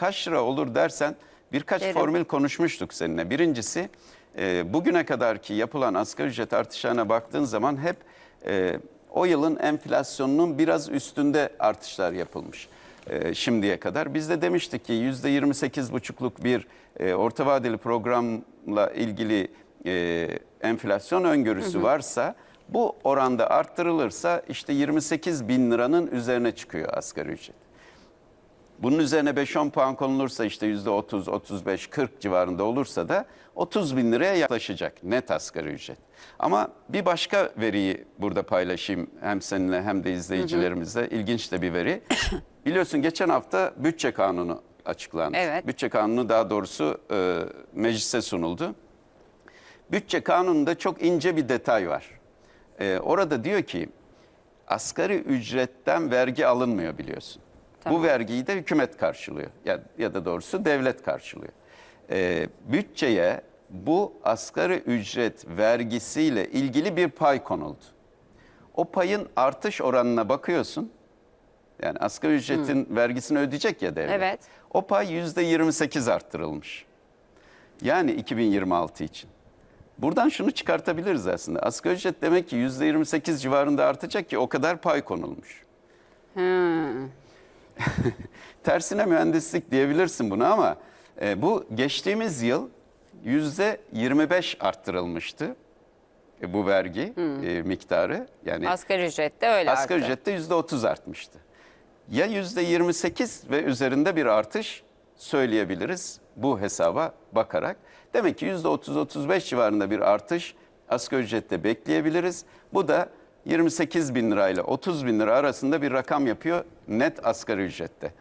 kaç lira olur dersen birkaç Derim. formül konuşmuştuk seninle. Birincisi e, bugüne kadarki yapılan asgari ücret artışlarına baktığın zaman hep e, o yılın enflasyonunun biraz üstünde artışlar yapılmış e, şimdiye kadar. Biz de demiştik ki %28,5'luk bir e, orta vadeli programla ilgili e, enflasyon öngörüsü varsa bu oranda arttırılırsa işte 28 bin liranın üzerine çıkıyor asgari ücret. Bunun üzerine 5-10 puan konulursa işte %30, 35, 40 civarında olursa da 30 bin liraya yaklaşacak net asgari ücret. Ama bir başka veriyi burada paylaşayım hem seninle hem de izleyicilerimizle. İlginç de bir veri. Biliyorsun geçen hafta bütçe kanunu açıklandı. Evet. Bütçe kanunu daha doğrusu e, meclise sunuldu. Bütçe kanununda çok ince bir detay var. E, orada diyor ki asgari ücretten vergi alınmıyor biliyorsun. Bu vergiyi de hükümet karşılıyor ya, ya da doğrusu devlet karşılıyor. Ee, bütçeye bu asgari ücret vergisiyle ilgili bir pay konuldu. O payın artış oranına bakıyorsun. Yani asgari ücretin vergisini ödeyecek ya devlet. Evet. O pay yüzde 28 arttırılmış. Yani 2026 için. Buradan şunu çıkartabiliriz aslında. Asgari ücret demek ki yüzde 28 civarında artacak ki o kadar pay konulmuş. Tersine mühendislik diyebilirsin buna ama e, bu geçtiğimiz yıl yüzde 25 arttırılmıştı e, bu vergi e, miktarı. Yani Asgari ücret de öyle asgari arttı. ücrette yüzde 30 artmıştı. Ya yüzde 28 ve üzerinde bir artış söyleyebiliriz bu hesaba bakarak. Demek ki yüzde 30-35 civarında bir artış asgari ücrette bekleyebiliriz. Bu da 28 bin lirayla 30 bin lira arasında bir rakam yapıyor net asgari ücrette.